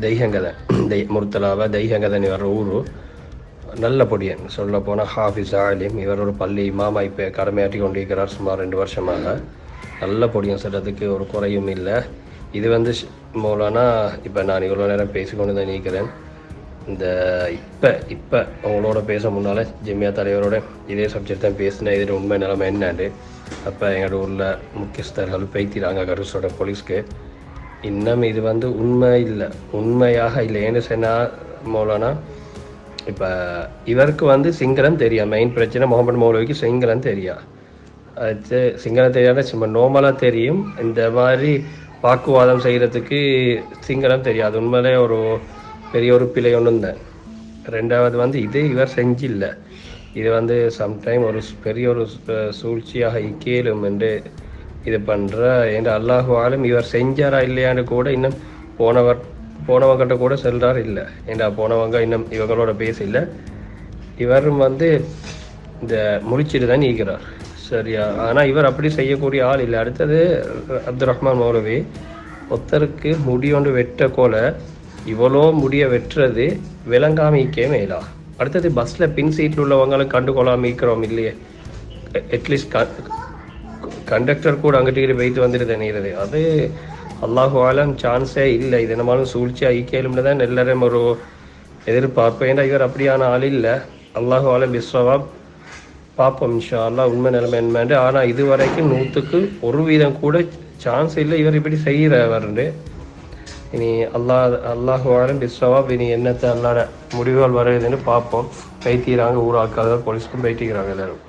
தெய்யங்கதை தெய் முருத்தலாவை தெய்யங்கதனி வர்ற ஊர். நல்ல பொடியன். சொல்ல போனால் ஹாஃபிஸ் ஆலிம். இவர் ஒரு பள்ளி மாமா இப்போ கடமையாற்றி கொண்டிருக்கிறார் சுமார் ரெண்டு வருஷமாக. நல்ல பொடியன் சொல்கிறதுக்கு ஒரு குறையும் இல்லை. இது வந்து ஷ்- இப்போ நான் இவ்வளோ நேரம் பேசிக்கொண்டு தான் நிற்கிறேன் இந்த இப்போ இப்போ அவங்களோட பேச முன்னால் ஜெமியா தலைவரோட இதே சப்ஜெக்ட் தான் பேசினேன். இதில் உண்மை நிலைமை என்னண்டு அப்போ எங்களோட ஊரில் முக்கியஸ்தர்கள் பேய்த்திராங்க கருசோட போலீஸ்க்கு இன்னும் இது வந்து உண்மை இல்லை. உண்மையாக இல்லை. ஏன்னு சொன்னால் மௌலானா இப்போ இவருக்கு வந்து சிங்களம் தெரியும் மெயின் பிரச்சனை முகமது மௌலவிக்கு சிங்களம் தெரியா? அது சிங்களம் தெரியாத சும்மா நோமலாக தெரியும். இந்த மாதிரி வாக்குவாதம் செய்கிறதுக்கு சிங்களம் தெரியாது. உண்மையிலே ஒரு பெரிய ஒரு பிழை ஒன்றும் இருந்தேன் ரெண்டாவது வந்து இது இவர் செஞ்சில்லை. இது வந்து சம்டைம் ஒரு பெரிய ஒரு சூழ்ச்சியாக இக்கேலும் என்று இது பண்ணுற என்று அல்லாஹு ஆலம் இவர் செஞ்சாரா இல்லையான்னு கூட இன்னும் போனவர் போனவங்கிட்ட கூட செல்றார் இல்லை. ஏண்டா போனவங்க இன்னும் இவங்களோட பேச இல்லை இவரும் வந்து இந்த முடிச்சிட்டு தான் நீக்கிறார் சரியா? ஆனால் இவர் அப்படி செய்யக்கூடிய ஆள் இல்லை. அடுத்தது அப்துல் ரஹ்மான் மௌலவி ஒருத்தருக்கு முடியொன்று வெட்ட கோல இவ்வளோ முடிய வெட்டுறது விளங்காமிக்கே மேலா. அடுத்தது பஸ்ஸில் பின் சீட்டில் உள்ளவங்களுக்கு கண்டுகொள்ளாமிக்கிறோம் இல்லையே. அட்லீஸ்ட் கண்டக்டர் கூட அங்கிட்டு போயிட்டு வந்துட்டு தணிகிறது அது அல்லாஹு ஆலம் சான்ஸே இல்லை. இது நம்மளும் சூழ்ச்சி ஐக்கியலும்னு தான் எல்லாரும் ஒரு எதிர்பார்ப்போம் ஏன்னா இவர் அப்படியான ஆள் இல்லை? அல்லாஹு ஆலம் பிஸ்வவாப் பார்ப்போம் இன்ஷா அல்லாஹ் உண்மை நிலைமை என்னண்டு ஆனால் இது வரைக்கும் நூற்றுக்கு ஒரு வீதம் கூட சான்ஸ் இல்லை இவர் இப்படி செய்கிறவர்ண்டு இனி அல்லாஹ் அல்லாஹு ஆலம் பிஸ்வவாப் இனி என்னத்தை அல்லாட முடிவுகள் வருதுன்னு பார்ப்போம். பைத்திக்கிறாங்க ஊராக்காத போலீஸ்க்கும் பைத்திக்கிறாங்க எல்லாரும்.